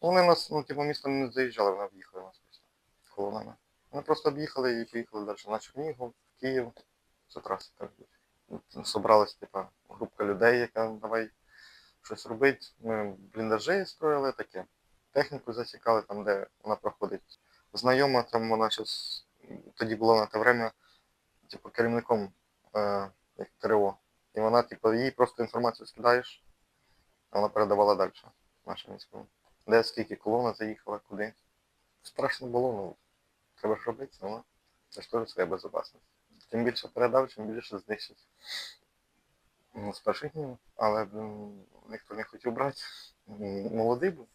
Вони нас, ну, типу, місто не заїжджали, вони об'їхали нас просто колонами. Вони просто об'їхали і поїхали далі на Чернігів, в Київ. Це траси так. Собралась, типу, групка людей, яка давай щось робить. Ми бліндажі строїли таке. Техніку засікали там, де вона проходить. Знайома там вона щось тоді була на те время, типу, керівником е, як ТРО. І вона, типу, їй просто інформацію скидаєш, а вона передавала далі нашим військовим. Де скільки колона заїхала, куди. Страшно було, ну треба ж робити, але це ж теж своя безпечність. Чим більше передав, чим більше знищить. Ну, з перших днів, але ніхто не хотів брати. Молодий був.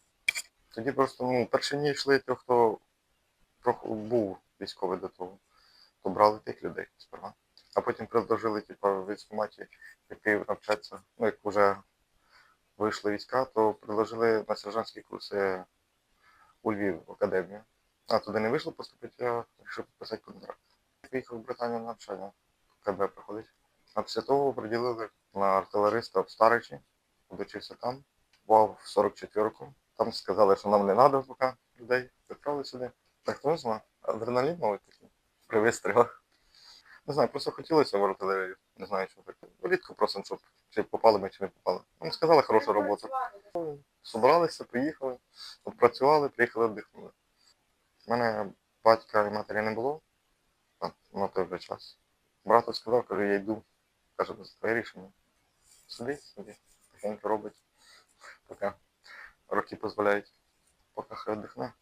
Тоді просто ну, перші дні йшли ті, хто був військовий до того, то брали тих людей сперва. А потім предложили, типу, в військкоматі, який навчаться, ну як вже вийшли війська, то предложили на сержантські курси у Львів в академію. А туди не вийшло поступити, я вирішив підписати контракт. Поїхав в Британію на навчання, КБ проходить. А після того приділили на артилериста в Старичі, вчився там, бував в 44-ку. Там сказали, що нам не треба поки людей, відправили сюди. Так хто знає, адреналін мабуть такий при вистрілах. Не знаю, просто хотілося в артилерію. Не знаю, що таке. Рідко просимо, щоб чи попали ми, чи не попали. Нам сказали хорошу роботу. Собралися, приїхали, попрацювали, приїхали, віддихнули. У мене батька і матері не було на, на той же час. Брату сказав, каже, я йду. Каже, це твоє рішення. Сиди, собі, тихенько робить, поки роки дозволяють, поки хай віддихне.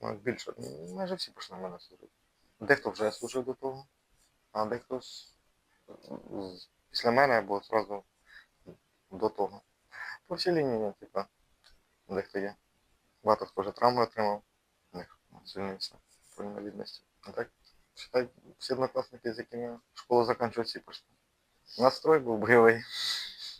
Так більше. Ну, Майже всі пішли на мене служити. Дехто вже служив до того, а дехто з, з- після мене або одразу до того. По всій лінії, типа, дехто є. Багато хто вже отримав, у них звільнився по інвалідності. А так, считай, всі однокласники, з якими школу закінчували, всі пішли. Настрой був бойовий.